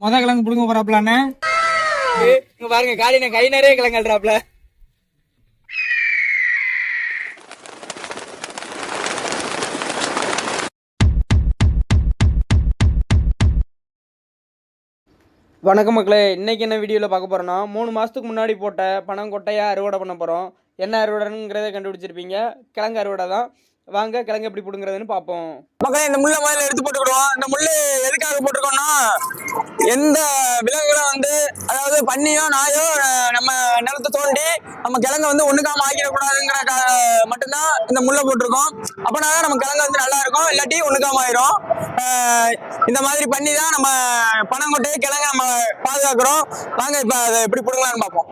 முத கிழங்கு புடுங்க போறாப்லானே இங்க பாருங்க காலின கை நிறைய கிழங்கு அல்றாப்ல வணக்கம் மக்களே இன்னைக்கு என்ன வீடியோவில் பார்க்க போறோம்னா மூணு மாதத்துக்கு முன்னாடி போட்ட பணம் கொட்டையாக அறுவடை பண்ண போகிறோம் என்ன அறுவடைங்கிறத கண்டுபிடிச்சிருப்பீங்க. கிழங்கு அறுவடை தான் வாங்க கிழங்கு எப்படி பிடுங்குறதுன்னு பார்ப்போம் மக்களே இந்த முள்ளை முதல்ல எடுத்து போட்டுக்கிடுவோம். இந்த முள்ளு எதுக்காக போட்டிருக்கோம்னா எந்த விலங்குகளும் வந்து அதாவது பன்னியோ நாயோ நம்ம நிலத்தை தோண்டி நம்ம கிழங்க வந்து ஒண்ணுக்காம ஆக்கிடக்கூடாதுங்கிற மட்டும்தான் இந்த முள்ளை போட்டிருக்கோம். அப்படின்னா தான் நம்ம கிழங்கு வந்து நல்லா இருக்கும். இல்லாட்டி ஒண்ணுக்காம ஆயிரும். இந்த மாதிரி பண்ணி தான் நம்ம பனங்கொட்டையை கிழங்க நம்ம பாதுகாக்கிறோம். வாங்க இப்ப அதை எப்படி பிடுங்கலாம்னு பார்ப்போம்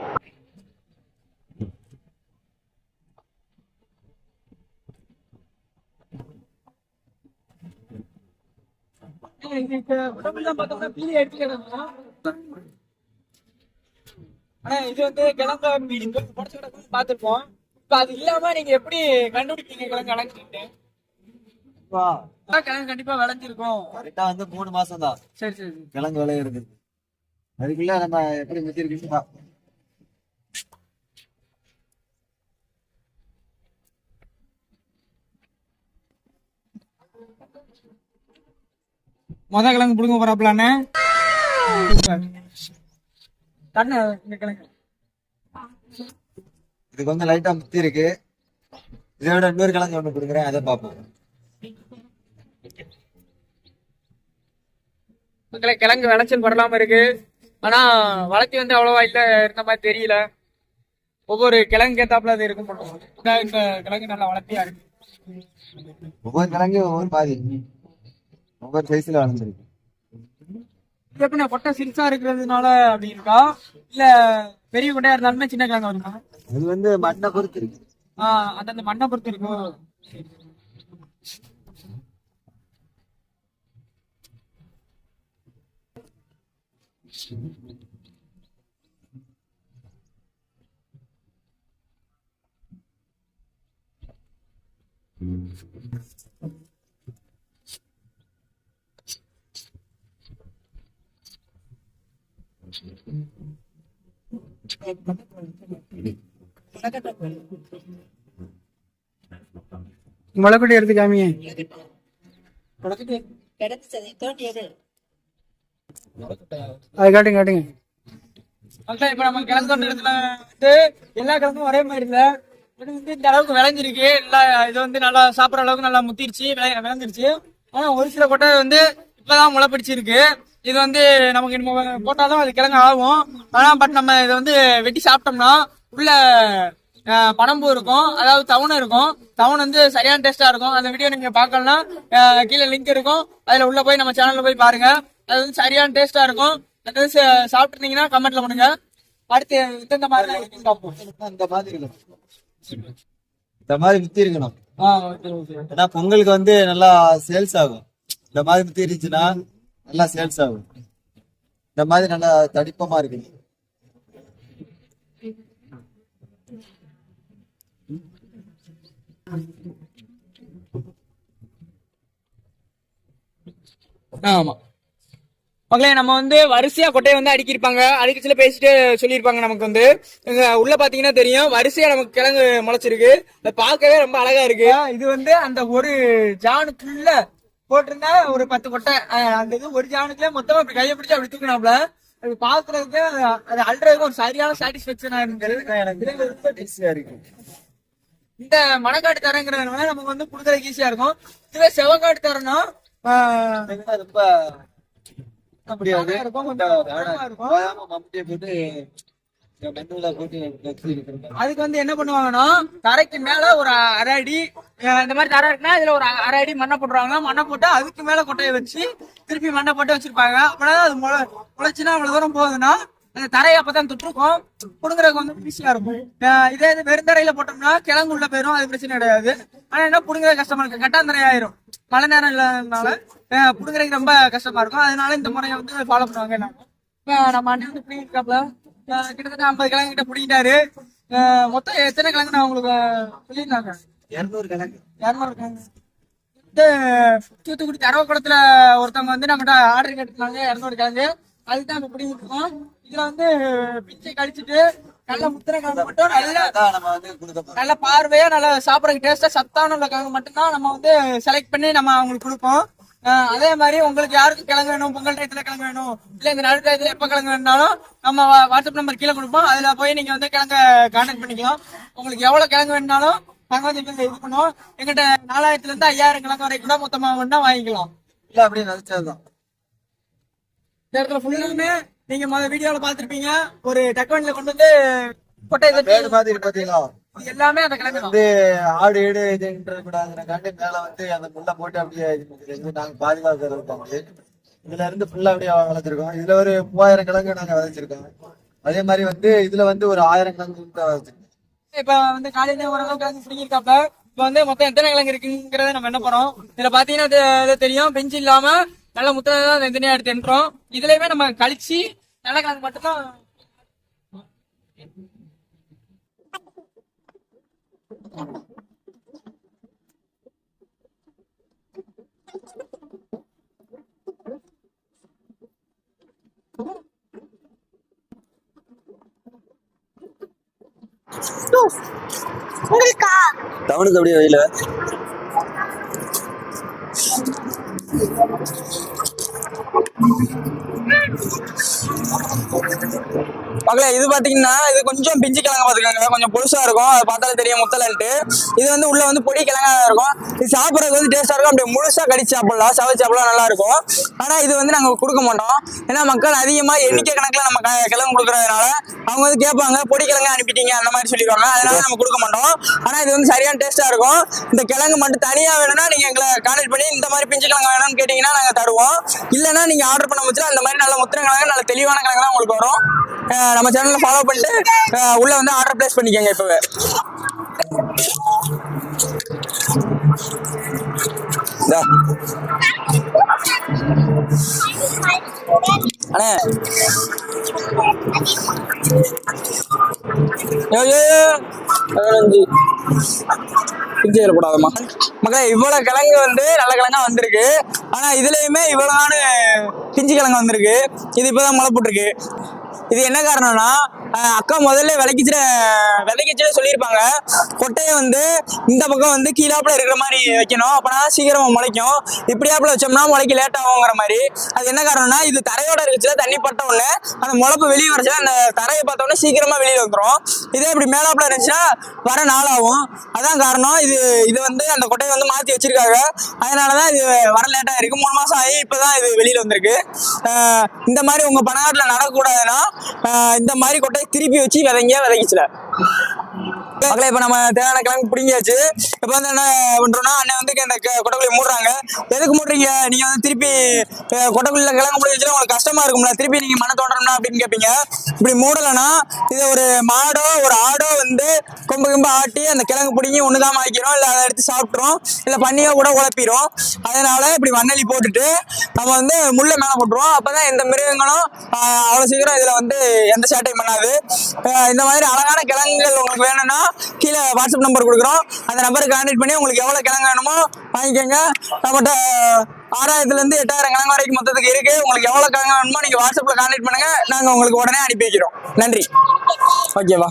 ஆனா இது வந்து கிழங்கு மீன் புடச்சு கிடக்கும் பார்த்துருப்போம். இப்ப அது இல்லாம நீங்க எப்படி கண்டுபிடிப்பீங்க கிழங்கு அடைஞ்சிட்டு கிழங்கு கண்டிப்பா விளைஞ்சிருக்கும். கரெக்டா வந்து மூணு மாசம் தான். சரி சரி கிழங்கு விளைய இருக்குது அதுக்குள்ள நம்ம எப்படி மிச்சிருக்குன்னு முத கிழங்கு புடுங்க போறாப்லானே? தண்ணி இந்த கிழங்கு இதுக்கு வந்து லைட்டா முத்தி இருக்கு. இதை விட இன்னொரு கிழங்கு ஒண்ணு கொடுக்குறேன் அதை பார்ப்போம். மக்களே கிழங்கு விளைச்சல் படலாம இருக்கு. ஆனா வளர்த்தி வந்து அவ்வளவா இல்ல இருந்த மாதிரி தெரியல. ஒவ்வொரு கிழங்கு ஏத்தாப்புல அது இருக்கும் இந்த கிழங்கு நல்லா வளர்த்தியா இருக்கு. ஒவ்வொரு கிழங்கு ஒவ்வொரு பாதி. ஒவ்வொரு சைஸ்ல வளர்ந்துருக்கு இது எப்படின்னா கொட்டை சிறுசா இருக்கிறதுனால அப்படி இருக்கா? இல்ல பெரிய கொட்டையா இருந்தாலுமே சின்ன கிழங்கு வருமா அது வந்து மண்ணை பொறுத்து இருக்கு. ஆஹ் அந்தந்த மண்ணை பொறுத்து இருக்கும் முளைக்குட்டி எடுத்து காமியே. அது காட்டுங்க காட்டுங்க. இப்ப நம்ம கிழங்கு இடத்துல வந்து எல்லா கிழங்கும் ஒரே மாதிரி இல்ல. இது வந்து இந்த அளவுக்கு விளைஞ்சிருக்கு. நல்லா இது வந்து நல்லா சாப்பிடுற அளவுக்கு நல்லா முத்திருச்சு விளைஞ்சிருச்சு ஆனா ஒரு சில கொட்டை வந்து இப்பதான் முளை பிடிச்சிருக்கு இது வந்து நமக்கு நம்ம போட்டாதான் அது கிழங்கு ஆகும் ஆனா பட் நம்ம இதை வந்து வெட்டி சாப்பிட்டோம்னா உள்ள பனம்பூ இருக்கும். அதாவது தவணை இருக்கும். தவணை வந்து சரியான டேஸ்டா இருக்கும். அந்த வீடியோ நீங்க பார்க்கலன்னா அஹ், கீழே லிங்க் இருக்கும். அதுல உள்ள போய் நம்ம சேனல்ல போய் பாருங்க. அது வந்து சரியான டேஸ்டா இருக்கும். அது சாப்பிட்டுருந்தீங்கன்னா கமெண்ட்ல பண்ணுங்க அடுத்து இந்த மாதிரி இந்த மாதிரி இந்த மாதிரி முத்தி இருக்கணும். ஏன்னா பொங்கலுக்கு வந்து நல்லா சேல்ஸ் ஆகும். இந்த மாதிரி முத்தி இருந்துச்சுன்னா நல்லா சேல்ஸ் ஆகும். இந்த மாதிரி நல்லா தடிப்பமா இருக்கு. ஆமா. மக்களே நம்ம வந்து வரிசையா கொட்டையை வந்து அடுக்கியிருப்பாங்க. அடுக்கிச்சுல பேசிட்டு சொல்லியிருப்பாங்க நமக்கு வந்து. இங்க உள்ள பாத்தீங்கன்னா தெரியும். வரிசையா நமக்கு கிழங்கு முளைச்சிருக்கு. பார்க்கவே ரொம்ப அழகா இருக்கு. இது வந்து அந்த ஒரு ஜானுக்குள்ள போட்டிருந்தா ஒரு பத்து கொட்டை அந்த இது ஒரு ஜானுக்குள்ள மொத்தமா அப்படி கையை பிடிச்சு அப்படி தூக்கினாப்ல. அது பாக்குறதுக்கு அது அல்றதுக்கு ஒரு சரியான சாட்டிஸ்பேக்ஷனா இருந்தது. எனக்கு ரொம்ப ஈஸியா இருக்கு. இந்த மணக்காட்டு தரங்கிறதுனால நமக்கு வந்து குடுக்கறதுக்கு ஈஸியா இருக்கும். இதுவே செவக்காட்டு தரம்னா ஆஹ், ரொம்ப முடியாது இருக்கும், அதுக்கு வந்து என்ன பண்ணுவாங்கன்னா தரைக்கு மேல ஒரு அரை அடி இந்த மாதிரி தரை இருக்குன்னா இதுல ஒரு அரை அடி மண்ணை போட்டுருவாங்க. மண்ணை போட்டு அதுக்கு மேல கொட்டையை வச்சு திருப்பி மண்ணை போட்டு வச்சிருப்பாங்க. அப்படின்னா அது முளை முளைச்சுன்னா அவ்வளவு தூரம் போகுதுன்னா அந்த தரையை அப்பதான் தொட்டிருக்கும். புடுங்குறதுக்கு வந்து ஈஸியா இருக்கும். இதே இது வெறுந்தரையில போட்டோம்னா கிழங்கு உள்ள போயிரும் அது பிரச்சனை கிடையாது. ஆனா என்ன புடுங்குறது கஷ்டமா இருக்கு. கட்டாந்தரை ஆயிரும் மழை நேரம் இல்லாதனால புடுங்குறதுக்கு ரொம்ப கஷ்டமா இருக்கும். அதனால இந்த முறையை வந்து ஃபாலோ பண்ணுவாங்க நம்ம அண்ணன் வந்து பிடிங்கிருக்காப்ல கிட்டத்தட்ட ஐம்பது கிழங்கு கிட்ட பிடிக்கிட்டாரு மொத்தம் எத்தனை கிழங்கு நான் உங்களுக்கு சொல்லியிருந்தாங்க? இருநூறு கணக்கு இரநூறு கிழங்கு. இந்த தூத்துக்குடி தரவக்குளத்துல ஒருத்தவங்க வந்து நம்மகிட்ட ஆர்டர் கேட்டிருந்தாங்க இரநூறு கிழங்கு. அதுதான் நம்ம பிடிங்கிட்டு இருக்கோம் இதுல வந்து பிச்சை கழிச்சிட்டு நல்ல முத்திரை கிழங்கு மட்டும் நல்ல வந்து நல்ல பார்வையா நல்ல சாப்பிடறதுக்கு டேஸ்டா சத்தான உள்ள கிழங்கு மட்டும்தான் நம்ம வந்து செலக்ட் பண்ணி நம்ம அவங்களுக்கு கொடுப்போம். அதே மாதிரி உங்களுக்கு யாருக்கு கிழங்கு வேணும்? பொங்கல் டயத்துல கிழங்கு வேணும். இல்ல இந்த நடு டயத்துல எப்ப கிழங்கு வேணும்னாலும் நம்ம வாட்ஸ்அப் நம்பர் கீழே கொடுப்போம். அதுல போய் நீங்க வந்து கிழங்க கான்டாக்ட் பண்ணிக்கலாம். உங்களுக்கு எவ்வளவு கிழங்கு வேணும்னாலும் நாங்க வந்து இது பண்ணுவோம். எங்கிட்ட நாலாயிரத்துல இருந்து ஐயாயிரம் கிழங்கு வரைக்கும் கூட மொத்தமா வேணா வாங்கிக்கலாம். இல்ல அப்படியே நினைச்சதுதான். இந்த இடத்துல ஃபுல்லுமே நீங்க முதல்ல வீடியோல பாத்திருப்பீங்க ஒரு டக்குவன்ல கொண்டு வந்து கொட்டை மாதிரி பாத்தீங்களா? எல்லாமே அந்த தான். வந்து ஆடு ஈடு இதுன்ற கூடாதுனாக்காண்டி மேல வந்து அந்த முள்ள போட்டு அப்படியே இது நாங்க பாதுகாக்கிறது இருப்பாங்க இதுல இருந்து ஃபுல்லா அப்படியே வளர்த்துருக்கோம். இதுல ஒரு மூவாயிரம் கிழங்கு நாங்க விதைச்சிருக்கோம் அதே மாதிரி வந்து இதுல வந்து ஒரு ஆயிரம் கிழங்கு விதைச்சிருக்கோம் இப்ப வந்து காலையில ஓரளவு கிழங்கு பிடிங்கிருக்காப்ல. இப்ப வந்து மொத்தம் எத்தனை கிழங்கு இருக்குங்கிறத நம்ம என்ன பண்ணோம்? இதுல பாத்தீங்கன்னா தெரியும். பெஞ்சு இல்லாம நல்ல முத்திரை தான் தனித்தனியா எடுத்து எண்றோம் இதுலயுமே நம்ம கழிச்சு நல்ல கிழங்கு மட்டும்தான் டவுனுக்கு அப்படியே வெயில மக்களே இது பாத்தீங்கன்னா இது கொஞ்சம் பிஞ்சு கிழங்க பாத்துக்கோங்க. கொஞ்சம் புதுசா இருக்கும். அதை பார்த்தாலே தெரியும் முத்தலன்ட்டு. இது வந்து உள்ள வந்து பொடி கிழங்கா இருக்கும். இது சாப்பிட்றது வந்து டேஸ்டா இருக்கும். அப்படியே முழுசா கடிச்சு சாப்பிடலாம். சவைச்சு சாப்பிடலாம் நல்லா இருக்கும். ஆனா இது வந்து நாங்க கொடுக்க மாட்டோம். ஏன்னா மக்கள் அதிகமா எண்ணிக்கை கணக்குல நம்ம க- கிழங்கு கொடுக்கறதுனால அவங்க வந்து கேட்பாங்க பொடி கிழங்கு அனுப்பிட்டீங்க அந்த மாதிரி சொல்லிடுவாங்க. அதனால நம்ம கொடுக்க மாட்டோம். ஆனா இது வந்து சரியான டேஸ்டா இருக்கும். இந்த கிழங்கு மட்டும் தனியா வேணும்னா நீங்க எங்களை கான்டாக்ட் பண்ணி இந்த மாதிரி பிஞ்சு கிழங்கு வேணும்னு கேட்டீங்கன்னா நாங்க தருவோம். இல்லைன்னா நீங்க ஆர்டர் பண்ண வச்சுட்டு அந்த மாதிரி நல்ல முத்திரை கிழங்கு நல்ல தெளிவான கிழங்கு தான் உங்களுக்கு வரும். நம்ம சேனல்ல ஃபாலோ பண்ணிட்டு உள்ளே உள்ள வந்து ஆர்டர் பிளேஸ் பண்ணிக்கோங்க இப்போவே. அண்ணே. பதினஞ்சு. பிஞ்சு போடாதம்மா மக்களே இவ்வளவு கிழங்கு வந்து நல்ல கிழங்கா வந்திருக்கு. ஆனா இதுலயுமே இவ்வளவான பிஞ்சு கிழங்கு வந்திருக்கு. இது இப்பதான் முளை போட்டிருக்கு இது என்ன காரணம்னா அக்கா முதல்ல விளக்கிச்சிட விளக்கிச்சிட சொல்லியிருப்பாங்க. கொட்டையை வந்து இந்த பக்கம் வந்து கீழாப்புல இருக்கிற மாதிரி வைக்கணும். அப்போனா சீக்கிரமாக முளைக்கும். இப்படியாப்புல வச்சோம்னா முளைக்க லேட் ஆகுங்கிற மாதிரி. அது என்ன காரணம்னா இது தரையோட இருக்குச்சுல தண்ணி பட்ட உடனே அந்த முளைப்பு வெளியே வரச்சுல அந்த தரையை பார்த்தோன்னே சீக்கிரமாக வெளியில் வந்துடும் இதே இப்படி மேலாப்புல இருந்துச்சுன்னா வர நாளாகும். அதான் காரணம். இது இது வந்து அந்த கொட்டையை வந்து மாற்றி வச்சிருக்காங்க. அதனாலதான் இது வர லேட்டாக இருக்குது மூணு மாதம் ஆகி இப்போ தான் இது வெளியில் வந்திருக்கு. இந்த மாதிரி உங்கள் பணக்காட்டில் நடக்கக்கூடாதுன்னா இந்த மாதிரி கொட்டை கொட்டையை திருப்பி வச்சு விதைங்க விதைக்கிச்சுல. மக்களே இப்ப நம்ம தேவையான கிழங்கு பிடிங்கியாச்சு. இப்ப வந்து என்ன பண்றோம்னா அண்ணன் வந்து இந்த க- கொட்டைக்குள்ளி மூடுறாங்க. எதுக்கு மூடுறீங்க? நீங்க வந்து திருப்பி அஹ், கிழங்கு முடிஞ்சு உங்களுக்கு கஷ்டமா இருக்கும்ல. திருப்பி நீங்க மன தோண்டணும்னா அப்படின்னு கேட்பீங்க இப்படி மூடலைன்னா இது ஒரு மாடோ ஒரு ஆடோ வந்து கொம்பு கொம்பு ஆட்டி அந்த கிழங்கு பிடிங்கி ஒண்ணுதான் ஆக்கிரும். இல்ல அதை எடுத்து சாப்பிட்ரும் இல்ல பண்ணியோ கூட குழப்பிடும் அதனால இப்படி மண்ணெலி போட்டுட்டு நம்ம வந்து முள்ள மேல போட்டுருவோம் அப்பதான் எந்த மிருகங்களும் அவ்வளோ அவ்வளவு சீக்கிரம் இதுல வந்து எந்த சேட்டையும் பண்ணாது. இந்த மாதிரி அழகான கிழங்குகள் உங்களுக்கு வேணும்னா கீழே வாட்ஸ்அப் நம்பர் கொடுக்குறோம். அந்த நம்பருக்கு கான்டெக்ட் பண்ணி உங்களுக்கு எவ்வளவு கிழங்கு வேணுமோ வாங்கிக்கோங்க. நம்மகிட்ட ஆறாயிரத்துல இருந்து எட்டாயிரம் கிழங்கு வரைக்கும் மொத்தத்துக்கு இருக்கு. உங்களுக்கு எவ்வளோ கிழங்கு வேணுமோ நீங்க வாட்ஸ்அப்ல கான்டெக்ட் பண்ணுங்க. நாங்க உங்களுக்கு உடனே அனுப்பி வைக்கிறோம். நன்றி. ஓகேவா?